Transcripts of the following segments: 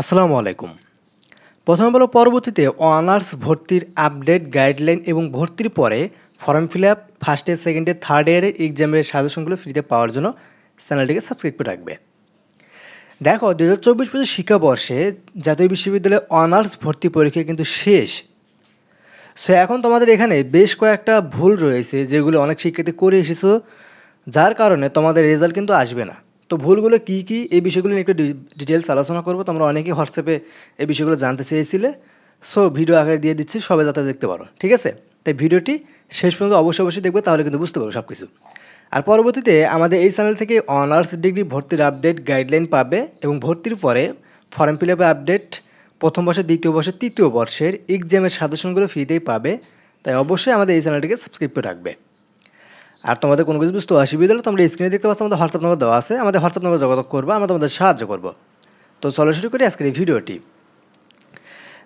আসসালামু আলাইকুম। প্রথম বলো, পরবর্তীতে অনার্স ভর্তির আপডেট, গাইডলাইন এবং ভর্তির পরে form fill up first year second year third ইয়ারের এক্সামের সাজেশনগুলো ফ্রিতে পাওয়ার জন্য চ্যানেলটিকে সাবস্ক্রাইব করে রাখবে। দেখো দু হাজার চব্বিশ পঁচিশ শিক্ষাবর্ষে জাতীয় বিশ্ববিদ্যালয়ে অনার্স ভর্তি পরীক্ষা কিন্তু শেষ। সো এখন তোমাদের এখানে বেশ কয়েকটা ভুল রয়েছে যেগুলো অনেক শিক্ষার্থী করে এসেছ, যার কারণে তোমাদের রেজাল্ট কিন্তু আসবে না। তো ভুলগুলো কি কি? এই বিষয়গুলো নিয়ে একটু ডিটেলস আলোচনা করব। তোমরা অনেকেই হোয়াটসঅ্যাপে এই বিষয়গুলো জানতে চেয়েছিলে। সো ভিডিও আকারে দিয়ে দিচ্ছি, সবাই যাতে দেখতে পারো। ঠিক আছে? তাই ভিডিওটি শেষ পর্যন্ত অবশ্যই অবশ্যই দেখবে, তাহলে কিন্তু বুঝতে পারব সব কিছু আর পরবর্তীতে আমাদের এই চ্যানেল থেকে অনার্স ডিগ্রি ভর্তির আপডেট গাইডলাইন পাবে এবং ভর্তির পরে ফর্ম ফিল আপডেট প্রথম বর্ষের দ্বিতীয় বর্ষের তৃতীয় বর্ষের এক্সামের সাজেশনগুলো ফ্রিতেই পাবে। তাই অবশ্যই আমাদের এই চ্যানেলটিকে সাবস্ক্রাইব করে রাখবে। আর তোমাদের কোনো কিছু বুঝতে অসুবিধা হলে তোমরা স্ক্রিনে দেখতে পাচ্ছ, আমাদের হোয়াটসঅ্যাপ নাম্বার দেওয়া আছে। আমাদের হোয়াটসঅ্যাপ নাম্বার যোগাযোগ করব, আমরা তোমাদের সাহায্য করব। তো চলো শুরু করি আজকের এই ভিডিওটি।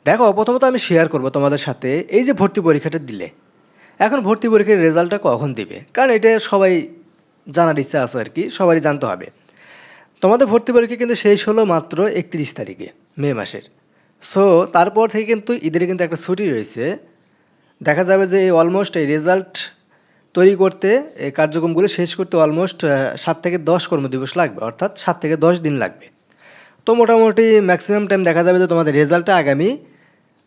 দেখো, প্রথমত আমি শেয়ার করব তোমাদের সাথে এই যে ভর্তি পরীক্ষাটা দিলে। এখন ভর্তি পরীক্ষার রেজাল্টটা কখন দিবে? কারণ এটা সবাই জানার ইচ্ছা আছে আর কি, সবারই জানতে হবে। তোমাদের ভর্তি পরীক্ষা কিন্তু শেষ হলো মাত্র একত্রিশ তারিখে, মে মাসের। সো তারপর থেকে কিন্তু ঈদের কিন্তু একটা ছুটি রয়েছে। দেখা যাবে যে অলমোস্ট এই রেজাল্ট তৈরি করতে এই কার্যক্রমগুলো শেষ করতে অলমোস্ট সাত থেকে দশ কর্মদিবস লাগবে, অর্থাৎ সাত থেকে দশ দিন লাগবে। তো মোটামুটি ম্যাক্সিমাম টাইম দেখা যাবে যে তোমাদের রেজাল্টটা আগামী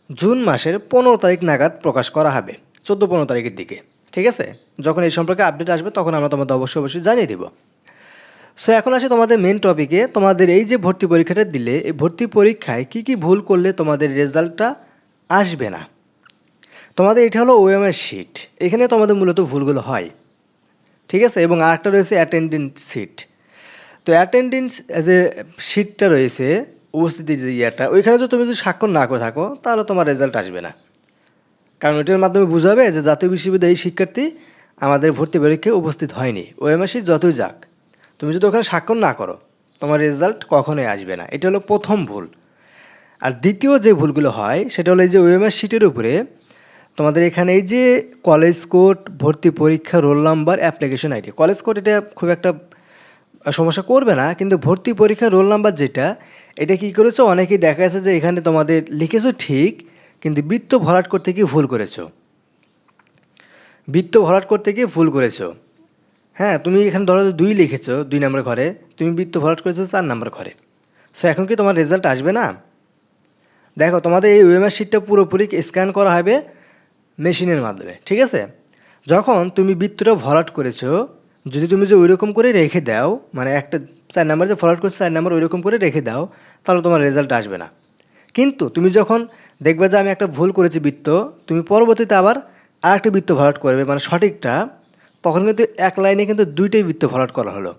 জুন মাসের পনেরো তারিখ নাগাদ প্রকাশ করা হবে, চোদ্দ পনেরো তারিখের দিকে, ঠিক আছে? যখন এই সম্পর্কে আপডেট আসবে তখন আমরা তোমাদের অবশ্যই অবশ্যই জানিয়ে দেবো। সো এখন আসি তোমাদের মেন টপিকে তোমাদের এই যে ভর্তি পরীক্ষাটা দিলে, এই ভর্তি পরীক্ষায় কি কি ভুল করলে তোমাদের রেজাল্টটা আসবে না? তোমাদের এটা হলো ওএমআর শিট এখানে তোমাদের মূলত ভুলগুলো হয়। ঠিক আছে? এবং আরেকটা রয়েছে অ্যাটেন্ডেন্স সিট তো অ্যাটেন্ডেন্স যে সিটটা রয়েছে উপস্থিতির যে ইয়াটা, ওইখানে যদি তুমি যদি স্বাক্ষর না করে থাকো, তাহলে তোমার রেজাল্ট আসবে না। কারণ ওইটার মাধ্যমে বুঝাবে যে জাতীয় বিশ্ববিদ্যালয়ে এই শিক্ষার্থী আমাদের ভর্তি পরীক্ষায় উপস্থিত হয়নি। ওএমআর সিট যতই যাক, তুমি যদি ওখানে স্বাক্ষর না করো, তোমার রেজাল্ট কখনোই আসবে না। এটা হলো প্রথম ভুল। আর দ্বিতীয় যে ভুলগুলো হয়, সেটা হলো এই যে ওএমআর সিটের উপরে তোমাদের এখানে এই যে কলেজ কোড ভর্তি পরীক্ষা roll number application ID college code এটা খুব একটা সমস্যা করবে না, কিন্তু ভর্তি পরীক্ষা রোল নাম্বার যেটা, এটা কি করেছ? অনেকেই দেখা যাচ্ছে যে এখানে তোমাদের লিখেছো ঠিক, কিন্তু বৃত্ত ভরাট করতে গিয়ে ভুল করেছ। বৃত্ত ভরাট করতে গিয়ে ভুল করেছ। হ্যাঁ তুমি এখানে ধরো দুই লিখেছো, দুই নম্বর ঘরে, তুমি বৃত্ত ভরাট করেছ চার নম্বর ঘরে। সো এখন কি তোমার রেজাল্ট আসবে না? দেখো, তোমাদের এই ওয়েমার শিটটা পুরোপুরি স্ক্যান করা হবে। মেশিনের মাধ্যমে, ঠিক আছে? যখন তুমি বৃত্তটা ভরাট করেছ, যদি তুমি যে ওই রকম করে রেখে দাও মানে একটা চার নাম্বার যে ভরাট করছ, চার নাম্বার ওই রকম করে রেখে দাও, তাহলে তোমার রেজাল্ট আসবে না। কিন্তু তুমি যখন দেখবে যে আমি একটা ভুল করেছি বৃত্ত, তুমি পরবর্তীতে আবার আর একটা বৃত্ত ভরাট করবে মানে সঠিকটা, তখন কিন্তু এক লাইনে কিন্তু দুইটাই বৃত্ত ভরাট করা হলো।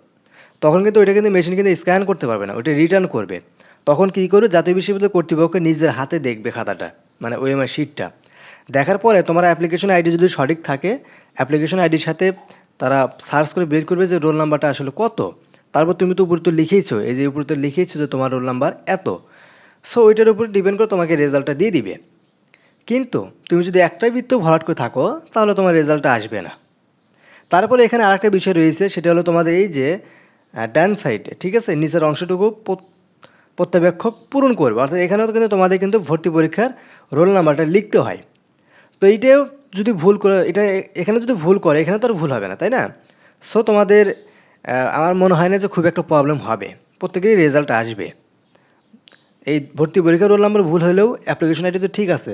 তখন কিন্তু ওইটা কিন্তু মেশিন কিন্তু স্ক্যান করতে পারবে না, ওইটা রিটার্ন করবে। তখন কী করবে? জাতীয় বিশ্ববিদ্যালয় কর্তৃপক্ষ নিজের হাতে দেখবে খাতাটা মানে ওএমআই শিটটা দেখার পরে তোমার অ্যাপ্লিকেশন আইডি যদি সঠিক থাকে অ্যাপ্লিকেশন আইডির সাথে তারা সার্চ করে বের করবে যে রোল নাম্বারটা আসলে কত। তারপর তুমি তো উপরে তো লিখেইছো, এই যে উপরে তো লিখেইছো যে তোমার রোল নাম্বার এত। সো ওইটার উপরে ডিপেন্ড করে তোমাকে রেজাল্টটা দিয়ে দিবে। কিন্তু তুমি যদি একটাই বৃত্ত ভরাট করে থাকো, তাহলে তোমার রেজাল্টটা আসবে না। তারপরে এখানে আরেকটা বিষয় রয়েছে, সেটা হলো তোমাদের এই যে ডান সাইডে ঠিক আছে? নিচের অংশটুকু প্রত্যাবেক্ষক পূরণ করবে। অর্থাৎ এখানেও কিন্তু তোমাদের কিন্তু ভর্তি পরীক্ষার রোল নাম্বারটা লিখতে হয়। তো এইটাও যদি ভুল করে, এটা এখানে যদি ভুল করে, এখানে তো আর ভুল হবে না, তাই না? সো তোমাদের আমার মনে হয় না যে খুব একটা প্রবলেম হবে। প্রত্যেকেরই রেজাল্ট আসবে। এই ভর্তি পরীক্ষার রোল নাম্বার ভুল হলেও অ্যাপ্লিকেশন আইডি তো ঠিক আছে।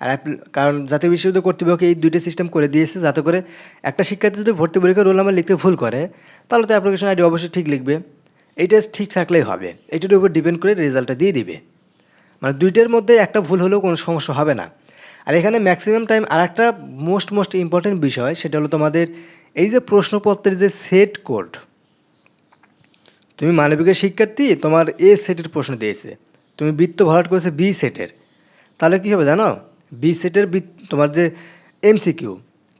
আর কারণ জাতীয় বিশ্ববিদ্যালয় কর্তৃপক্ষ এই দুইটা সিস্টেম করে দিয়েছে, যাতে করে একটা শিক্ষার্থী যদি ভর্তি পরীক্ষার রোল নাম্বার লিখতে ভুল করে, তাহলে তো অ্যাপ্লিকেশন আইডি অবশ্যই ঠিক লিখবে। এইটা ঠিক থাকলেই হবে। এইটার উপর ডিপেন্ড করে রেজাল্টটা দিয়ে দিবে। মানে দুইটার মধ্যে একটা ভুল হলেও কোনো সমস্যা হবে না। আর এখানে ম্যাক্সিমাম টাইম আর একটা মোস্ট মোস্ট ইম্পর্টেন্ট বিষয়, সেটা হলো তোমাদের এই যে প্রশ্নপত্রের যে সেট কোড তুমি মানবিকের শিক্ষার্থী, তোমার এ সেটের প্রশ্ন দিয়েছে, তুমি বৃত্ত ভরাট করেছে বি সেটের তাহলে কী হবে জানো? বি সেটের তোমার যে এমসিকিউ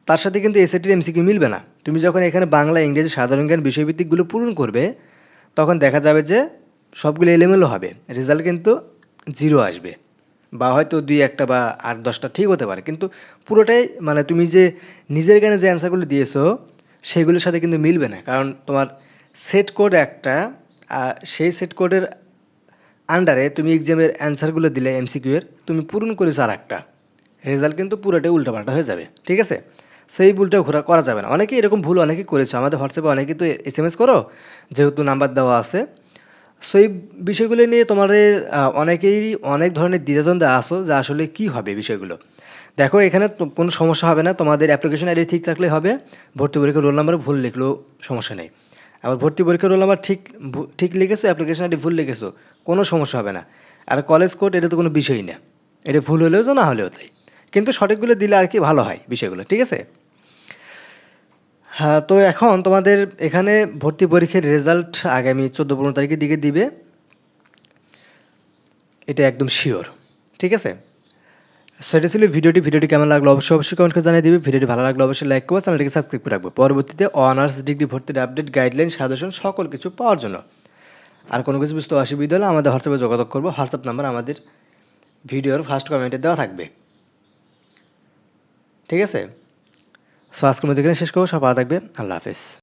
তার সাথে কিন্তু এ সেটের এমসিকিউ মিলবে না। তুমি যখন এখানে বাংলা, ইংরেজি, সাধারণ জ্ঞান বিষয়ভিত্তিকগুলো পূরণ করবে, তখন দেখা যাবে যে সবগুলো এলোমেলো হবে। রেজাল্ট কিন্তু জিরো আসবে। বা হয়তো দুই একটা বা আট দশটা ঠিক হতে পারে। কিন্তু পুরোটাই মানে তুমি যে নিজের জ্ঞানে যে অ্যান্সারগুলো দিয়েছ, সেগুলোর সাথে কিন্তু মিলবে না। কারণ তোমার সেট কোড একটা সেই সেট কোডের আন্ডারে তুমি এক্সামের অ্যান্সারগুলো দিলে এমসিকিউ এর, তুমি পূরণ করেছ আর একটা রেজাল্ট কিন্তু পুরোটাই উল্টাপাল্টা হয়ে যাবে। ঠিক আছে? সেই ভুলটা ঘোরা করা যাবে না। অনেকেই এরকম ভুল অনেকেই করেছ। আমাদের হোয়াটসঅ্যাপে অনেকেই তো এস এম এস করো, যেহেতু নাম্বার দেওয়া আছে। সো এই বিষয়গুলো নিয়ে তোমাদের অনেকেই অনেক ধরনের দ্বিধাদ্বন্দ্বে আসো যে আসলে কি হবে বিষয়গুলো। দেখো, এখানে কোনো সমস্যা হবে না, তোমাদের অ্যাপ্লিকেশন আইডি ঠিক থাকলে হবে, ভর্তি পরীক্ষার রোল নাম্বার ভুল লিখলেও সমস্যা নেই। আবার ভর্তি পরীক্ষার রোল নাম্বার ঠিক ঠিক লিখেছো অ্যাপ্লিকেশন আইডি ভুল লিখেছো, কোনো সমস্যা হবে না। আর কলেজ কোড এটা তো কোনো বিষয়ই না। এটা ভুল হলেও তো না হলেও তাই। কিন্তু সঠিকগুলো দিলে আর কি ভালো হয় বিষয়গুলো, ঠিক আছে? হ্যাঁ তো এখন তোমাদের এখানে ভর্তি পরীক্ষার রেজাল্ট আগামী চোদ্দ পনেরো তারিখের দিকে দিবে। এটা একদম শিওর ঠিক আছে? সেটা ছিল ভিডিওটি। ভিডিওটি কেমন লাগল অবশ্যই অবশ্যই কমেন্ট করে জানিয়ে দিবে। ভিডিওটি ভালো লাগলে অবশ্যই লাইক করবে, চ্যানেলটিকে সাবস্ক্রাইব করে রাখবে। পরবর্তীতে অনার্স ডিগ্রি ভর্তির আপডেট গাইডলাইন সাজেশন সকল কিছু পাওয়ার জন্য। আর কোনো কিছু বুঝতে অসুবিধা হলে আমাদের হোয়াটসঅ্যাপে যোগাযোগ করব। হোয়াটসঅ্যাপ নাম্বার আমাদের ভিডিওর ফার্স্ট কমেন্টে দেওয়া থাকবে। ঠিক আছে? সো আজকের মধ্যে এখানে শেষ করব সব ভালো থাকবে আল্লাহ হাফেজ।